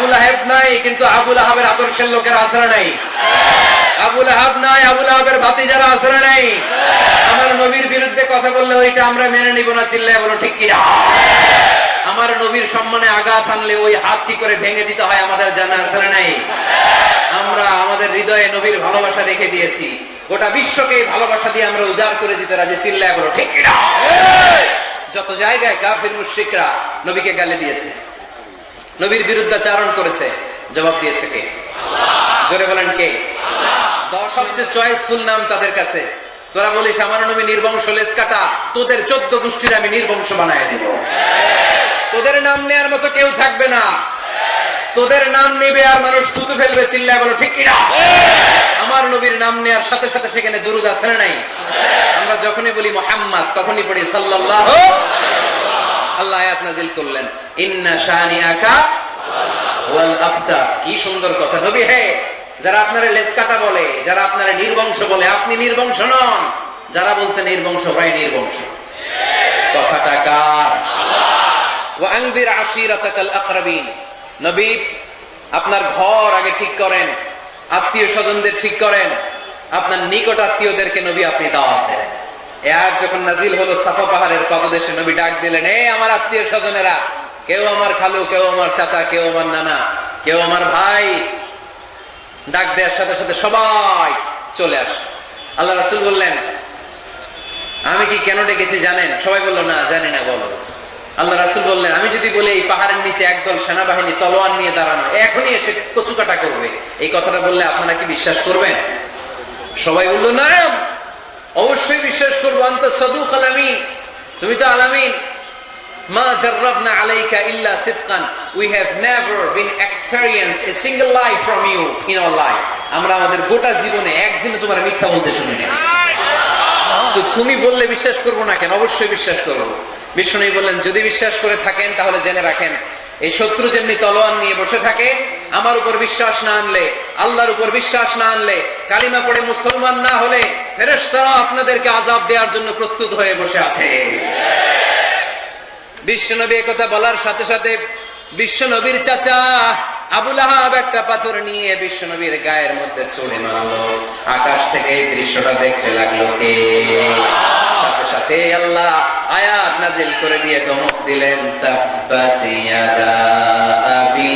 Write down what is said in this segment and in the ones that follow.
আবুল আহেব নাই, কিন্তু আবুল আহাবের আদর্শের লোকের আসরা নাই? আবুল আহাব নাই, আবুল আহাবের ভাতি যারা আসরা নাই? আমার নবীর বিরুদ্ধে কথা বললে ওইটা আমরা মেনে নিব না বলো, ঠিক কিনা? আমার নবীর সম্মানে আঘাত আনলে ওই হাত কি করে ভেঙে দিতে হয় আমাদের জানা আসলে নাই? আমরা আমাদের হৃদয়ে নবীর ভালোবাসা রেখে দিয়েছি। গোটা বিশ্বকে ভালোবাসা দিয়ে আমরা উজাড় করে দিতে রাজি, চিল্লায় বলো, ঠিক যত জায়গায় কাফির মুশরিকরা নবীকে গালে দিয়েছে। নবীর বিরুদ্ধাচারণ করেছে। জবাব দিয়েছে কে? জোরে বলেন কে? সবচেয়ে চয়েসফুল নাম তাদের কাছে। তোরা বলিস আমার নবী নির্বংশ লেস কাটা তোদের চোদ্দ গোষ্ঠীর আমি নির্বংশ বানায় দেব। তোদের নাম নেয়ার মতো কেউ থাকবে না। তোদের নাম নেবে আর মানুষ থুতু ফেলবে চিল্লায় বলো ঠিক কিনা? আমার নবীর নাম নেয়ার সাথে সাথে সেখানে দুরুদ আছে নাই? আমরা যখনই বলি মোহাম্মদ তখনই পড়ি সাল্লাল্লাহু আল্লাহ আয়াত নাজিল করলেন, ইন্না শানিআকা ওয়াল আবতার কি সুন্দর কথা। নবী, হে, যারা আপনারে লেস কাটা বলে, যারা আপনারে নির্বংশ বলে, আপনি নির্বংশ নন। যারা বলছে নির্বংশ, ওরাই নির্বংশ। কথাটা কার? ওয়াংজির আশিরাতাকাল আকরাবিন। নবী, আপনার ঘর আগে ঠিক করেন, আত্মীয় স্বজনদের ঠিক করেন, আপনার নিকট আত্মীয়দেরকে নবী আপনি দাওয়াত দেন। এ আয়াত যখন নাজিল হলো সাফা পাহাড়ের পদদেশে নবী ডাক দিলেন, এ আমার আত্মীয় স্বজনেরা, কেউ আমার খালু, কেউ আমার চাচা, কেউ আমার নানা, কেউ আমার ভাই। ডাক দেওয়ার সাথে সাথে সবাই চলে আসে। আল্লাহ রাসুল বললেন, আমি কি কেন ডেকেছি জানেন? সবাই বলল, না, জানি না, বলো। আল্লাহ রাসুল বললেন, আমি যদি বলি এই পাহাড়ের নিচে একদল সেনাবাহিনী তলোয়ার নিয়ে দাঁড়ানো, এখনই এসে কচুকাটা করবে। এই কথাটা বললে আপনারা কি বিশ্বাস করবেন? সবাই বলল, না অবশ্যই বিশ্বাস করব আলামিন তুমি তো আলামিন আমরা তুমি বললে বিশ্বাস করব না কেন? অবশ্যই বিশ্বাস করব। বললেন, যদি বিশ্বাস করে থাকেন, তাহলে জেনে রাখেন, এই শত্রু যেমনি তলোয়ার নিয়ে বসে থাকে, আমার উপর বিশ্বাস না আনলে, আল্লাহর উপর বিশ্বাস না আনলে, কালিমা পড়ে মুসলমান না হলে ফেরেশতারা আপনাদেরকে আজাব দেওয়ার জন্য প্রস্তুত হয়ে বসে আছে। বিশ্বনবী কথা বলার সাথে সাথে বিশ্বনবীর চাচা আবুল আহাব একটা পাথর নিয়ে বিশ্বনবীর গায়ের মধ্যে চড়ে মারলো। আকাশ থেকে এই দৃশ্যটা দেখতে লাগল কে? সাথে সাথে আল্লাহ আয়াত নাজিল করে দিয়ে ধমক দিলেন, তাব্বাত ইয়াদা আবি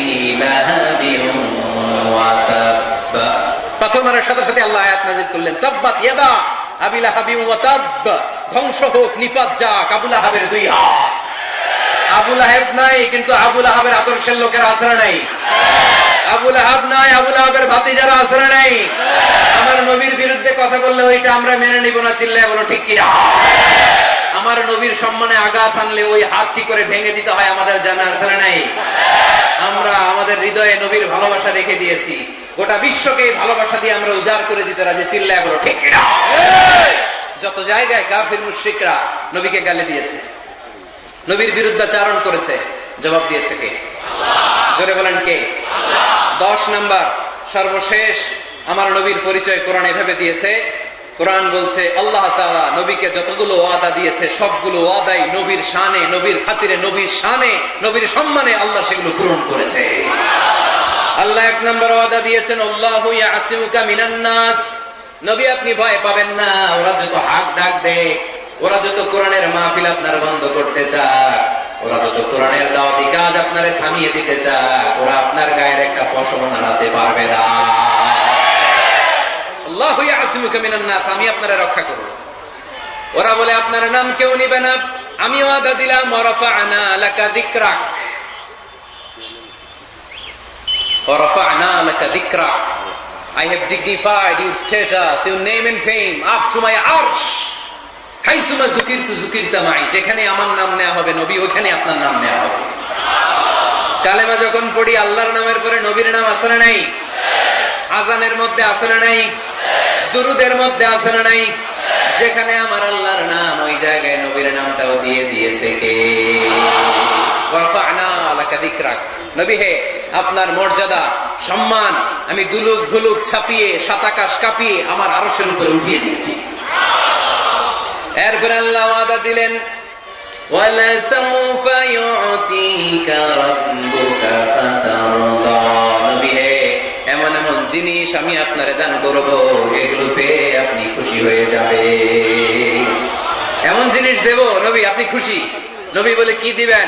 ওয়া তাব্বা পাথর মারার সাথে সাথে আল্লাহ আয়াত নাজিল করলেন। তাব্বাত ইয়াদা, আবি লাহাবিন ওয়া তাব্বা। ধ্বংস হোক, নিপাত যাক আবুল আহাবের দুই হাত। আবুল আহেব নাই, কিন্তু আবুল আহাবের আদর্শের লোকের আসরা নাই? আবুল আহাব নাই আবুল আহাবের ভাতি যারা আসরা নাই? আমার নবীর বিরুদ্ধে কথা বললে ওইটা আমরা মেনে নিব না, চিল্লায় বলো ঠিক কিনা? আমার নবীর সম্মানে আঘাত আনলে ওই হাত কি করে ভেঙে দিতে হয় আমাদের জানা আসরা নাই? আমরা আমাদের হৃদয়ে নবীর ভালোবাসা রেখে দিয়েছি। গোটা বিশ্বকে ভালোবাসা দিয়ে আমরা উজাড় করে দিতে রাজি, চিল্লায় বলো, ঠিক যত জায়গায় কাফির মুশরিকরা নবীকে গালে দিয়েছে, নবীর বিরুদ্ধাচারণ করেছে, জবাব দিয়েছে কে? জোরে বলেন কে? দশ নাম্বার, সর্বশেষ আমার নবীর পরিচয় কোরআন এভাবে দিয়েছে, কোরআন বলছে, আল্লাহ তাআলা নবীকে যতগুলো ওয়াদা দিয়েছে, সবগুলো ওয়াদাই নবীর শানে, নবীর খাতিরে, নবীর শানে, নবীর সম্মানে আল্লাহ সেগুলো পূরণ করেছে। আল্লাহ এক নম্বর ওয়াদা দিয়েছেন, আল্লাহু ইয়াসিমুকা মিনান নাস। নবী, আপনি ভয় পাবেন না, ওরা যত হাক ডাক দেয় ওরা যত কোরআনের মাহফিল আপনার বন্ধ করতে চায় ওরা যত কোরআনের দাওয়াতি কাজ আপনারে থামিয়ে দিতে চায় ওরা আপনার গায়ের একটা পশম নাড়াতে পারবে না। আল্লাহু ইয়াসিমুকা মিনান নাস, আমি আপনারে রক্ষা করব। ওরা বলে, আপনার নাম কেউ নিবে না। আমি ওয়াদা দিলাম ওয়ারাফা'না লাকা যিকরাক ওয়ারাফা'না লাকা যিকরাক I have dignified your status, your name and fame up to my arsh. হাইসুমা জুকিরতু জুকিরতা মাই যেখানে আমার নাম নেওয়া হবে নবী ওখানে আপনার নাম নেওয়া হবে। কালেমা যখন পড়ি আল্লাহর নামের পরে নবীর নাম আসলে নাই। আজানের মধ্যে আসলে নাই। দুরুদের মধ্যে আসলে নাই। যেখানে আমার আল্লাহর নাম ওই জায়গায় নবীর নামটাও দিয়ে দিয়েছে কে? নবী হে আপনার মর্যাদা সম্মান আমি দুলুক ভুলুক ছাপিয়ে সাতাকাশ কাঁপিয়ে আমার আরশের উপরে উঠিয়ে দিয়েছি এরপরে আল্লাহ ওয়াদা দিলেন وَلَسَوْفَ يُعْتِيكَ رَبُّكَ فَتَرْضَى জিনিস আমি আপনারে দান করব এগুলো পেয়ে আপনি খুশি হয়ে যাবে এমন জিনিস দেব নবী আপনি খুশি নবী বলে কি দিবেন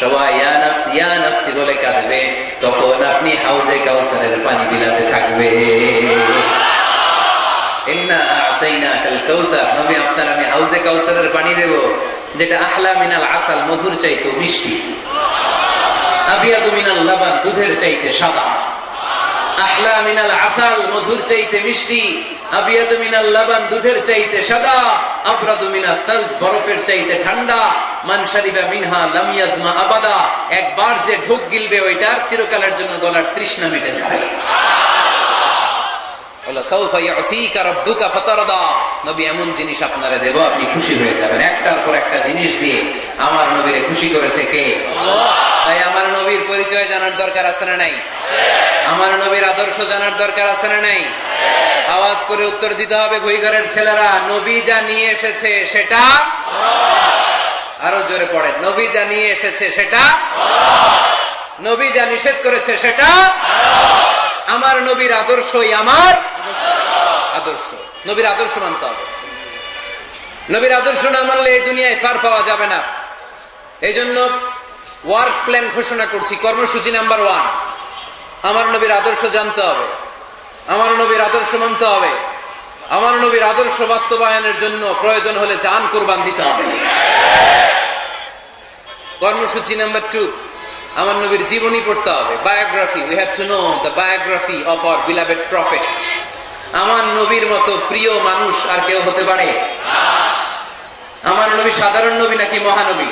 সবাই, ইয়া নাফসি বলে কাঁদবে। তখন আপনি হাউজে কাউসারের পানি বিলাতে থাকবে। ইন্না আ'তাইনাকাল কাউসার নবী আপনার, আমি হাউজে কাউসারের পানি দেব, যেটা আহলা মিনাল আসাল, মধুর চাইতে মিষ্টি। আবিয়াদু মিনাল লাবান, দুধের চাইতে সাদা। আহলা মিনাল আসাল মধুর চাইতে মিষ্টি আবিয়াদু মিনাল লাবান দুধের চাইতে সাদা আবরাদু মিনাস সালজ বরফের চাইতে ঠান্ডা মান মিনহা আবাদা। একবার যে ঢোক গিলবে ওইটার চিরকালের জন্য গলার তৃষ্ণা মিটে যাবে। নবী এমন জিনিস আপনারে দেব আপনি খুশি হয়ে যাবেন। একটার পর একটা জিনিস দিয়ে আমার নবীরে খুশি করেছে কে? তাই আমার পরিচয় জানার দরকার আছে না নাই? আমার নবীর আদর্শ জানার দরকার আছে না নাই? আওয়াজ করে উত্তর দিতে হবে, ভুইঘরের ছেলেরা, নবী যা নিয়ে এসেছে সেটা আরও জোরে পড়ে নবী যা নিয়ে এসেছে সেটা নবী যা নিষেধ করেছে সেটা আমার নবীর আদর্শই আমার আদর্শ। নবীর আদর্শ মানতে হবে। নবীর আদর্শ না মানলে এই দুনিয়ায় পার পাওয়া যাবে না। এই জন্য ওয়ার্ক প্ল্যান ঘোষণা করছি, কর্মসূচি নাম্বার ওয়ান। আমার নবীর আদর্শ জানতে হবে। আমার নবীর আদর্শ মানতে হবে। আমার নবীর আদর্শ বাস্তবায়নের জন্য প্রয়োজন হলে জান কোরবান দিতে হবে। কর্মসূচি নাম্বার টু, আমার নবীর জীবনী পড়তে হবে। Biography we have to know the biography of our beloved prophet আমার নবীর মতো প্রিয় মানুষ আর কেউ হতে পারে? আমার নবী সাধারণ নবী নাকি মহানবী?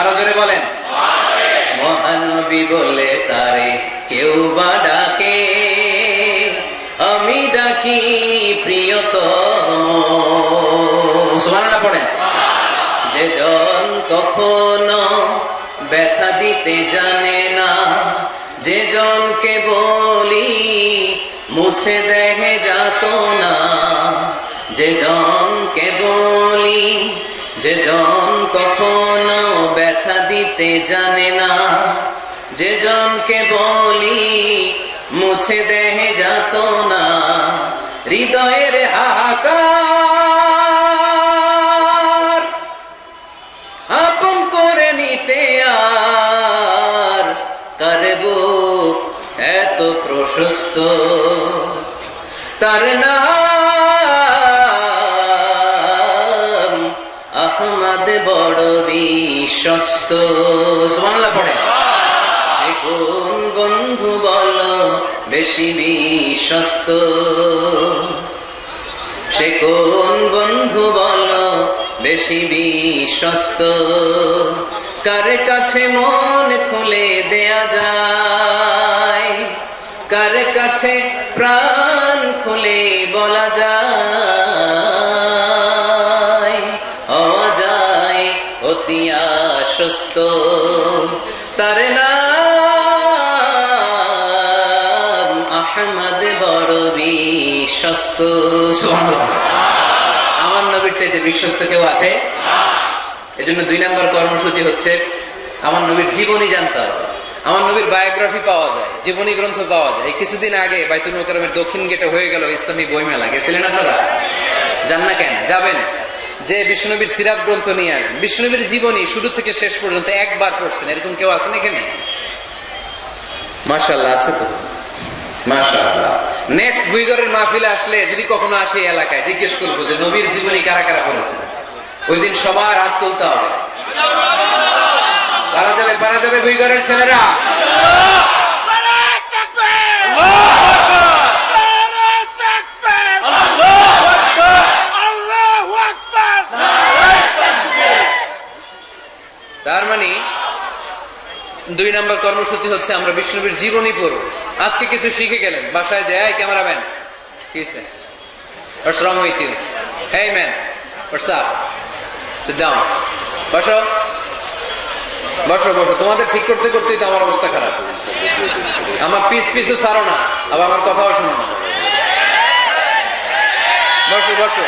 আরও বলেন। মহানবী বলে তারে কেউ বা ডাকে। আমি ডাকি প্রিয়তম। সুবহানাল্লাহ পড়েন। যে জন কখনো ব্যথা দিতে জানে না যে জনকে বলি মুছে দেখে যাত না যে জনকে বলি যে জন ব্যথা দিতে জানে না। যে জনকে বলি মুছে দেহে যাত না। হৃদয়ের হাহাকার আপন করে নিতে আর কারব এত প্রশস্ত। তার আহমদ বড় বিশ্বস্ত। সুবহানাল্লাহ, পড়ে। কোন বন্ধু বল, বেশি বিশ্বস্ত। সে কোন বন্ধু বল, বেশি বিশ্বস্ত। কার কাছে মন খুলে দেয়া যায়, কার কাছে প্রাণ খুলে বলা যায় আশ্বস্ত তার নাম আহমদ বড় বিশ্বস্ত। আমার নবীর চাইতে বিশ্বস্ত কেউ আছে? এজন্য দুই নম্বর কর্মসূচি হচ্ছে আমার নবীর জীবনী জানতে হবে। আমার নবীর বায়োগ্রাফি পাওয়া যায় জীবনী গ্রন্থ পাওয়া যায়। কিছুদিন আগে বাইতুল মোকারমের দক্ষিণ গেটে হয়ে গেল ইসলামী বইমেলা। গেছিলেন আপনারা? যান না কেন? যাবেন? যে বিষ্ণুনবীর সিরাত গ্রন্থ নিয়ে আসবেন বিষ্ণুনবীর জীবনী শুরু থেকে শেষ পর্যন্ত একবার পড়ছেন। এরকম কেউ আছেন এখানে? মার্শাল্লাহ আছে তো। এলাকায়, জিজ্ঞেস করব যে নবীর জীবনী কারা কারা ওই দিন সবার হবে। ছেলেরা। দুই নম্বর কর্মসূচি হচ্ছে আমরা বিষ্ণুবীর জীবনী পড়ব। আজকে কিছু শিখে গেলেন। বাসায় যায় ক্যামেরাম্যান। কি wrong with you? Hey man, what's up? Sit down. বসো। বসো বসো। তোমাদের ঠিক করতে করতেই তো আমার অবস্থা খারাপ। আমার পিস পিছু ছাড়ো না আবার আমার কথাও শোনো না। বসো বসো।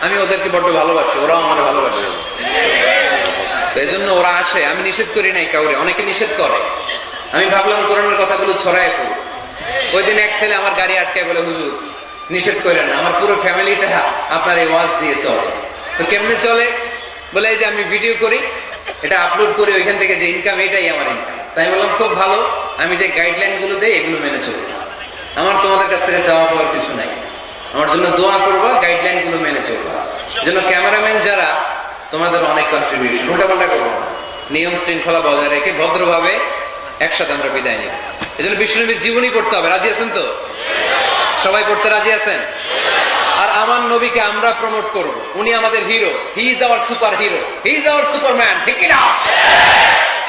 আমি ওদেরকে বড্ড ভালোবাসি ওরাও আমার ভালোবাসে। তো এই জন্য ওরা আসে। আমি নিষেধ করি নাই কাউরে, অনেকে নিষেধ করে। আমি ভাবলাম কোরআনের কথাগুলো ছড়ায় পড়ি ওই দিন এক ছেলে আমার গাড়ি আটকায় বলে, হুজুর, নিষেধ করেন না, আমার পুরো ফ্যামিলিটা আপনার এই ওয়াজ দিয়ে চলে। তো কেমনে চলে? বলে যে আমি ভিডিও করি, এটা আপলোড করি, ওইখান থেকে যে ইনকাম এটাই আমার ইনকাম তাই বললাম, খুব ভালো, আমি যে গাইডলাইনগুলো দেই, এগুলো মেনে চলবো আমার তোমাদের কাছ থেকে চাওয়া পাওয়ার কিছু নাই। আমার জন্য দোয়া করবা গাইডলাইনগুলো মেনে চলবা। যেন ক্যামেরাম্যান যারা তোমাদের অনেক কন্ট্রিবিউশন উল্টা পাল্টা করব না। নিয়ম শৃঙ্খলা বজায় রেখে ভদ্রভাবে একসাথে আমরা বিদায় নিব। এই জন্য বিষ্ণুনবীর জীবনী পড়তে হবে। রাজি আছেন তো? সবাই পড়তে রাজি আছেন? আর আমার নবীকে আমরা প্রমোট করব। উনি আমাদের hero he is our superhero he is our superman ঠিক না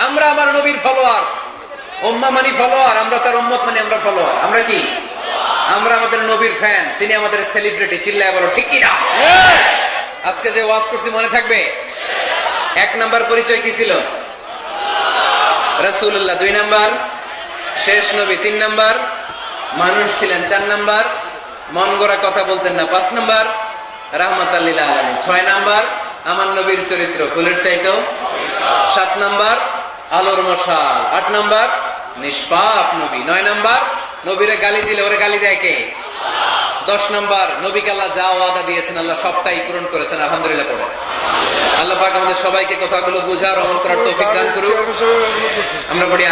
আমরা আমার নবীর ফলোয়ার উম্মা মানি ফলোয়ার আমরা তার উম্মত মানে আমরা ফলোয়ার আমরা কি? আমরা আমাদের নবীর ফ্যান তিনি আমাদের সেলিব্রিটি চিল্লায় বলো, ঠিক না আজকে যে ওয়াজ করছি মনে থাকবে? এক নাম্বার পরিচয় কি ছিল? রাসূলুল্লাহ দুই নাম্বার, শেষ নবী তিন নাম্বার, মানুষ ছিলেন চার নাম্বার, মন গড়া কথা বলতেন না পাঁচ নাম্বার রাহমাত আল্লিল আলমী ছয় নাম্বার, আমার নবীর চরিত্র ফুলের চাইতেও সাত নাম্বার, আলোর মশাল আট নাম্বার, নিষ্পাপ নবী নয় নাম্বার, নবীরে গালি দিলে ওরে গালি দেয় কে? দশ নম্বর, নবীকে আল্লাহ যা ওয়াদা দিয়েছেন, আল্লাহ সবটাই পূরণ করেছেন, আলহামদুলিল্লাহ পড়ে। আল্লাহ পাক আমাদের সবাইকে কথাগুলো বুঝার অমল করার তৌফিক দান করুক। আমরা পড়ি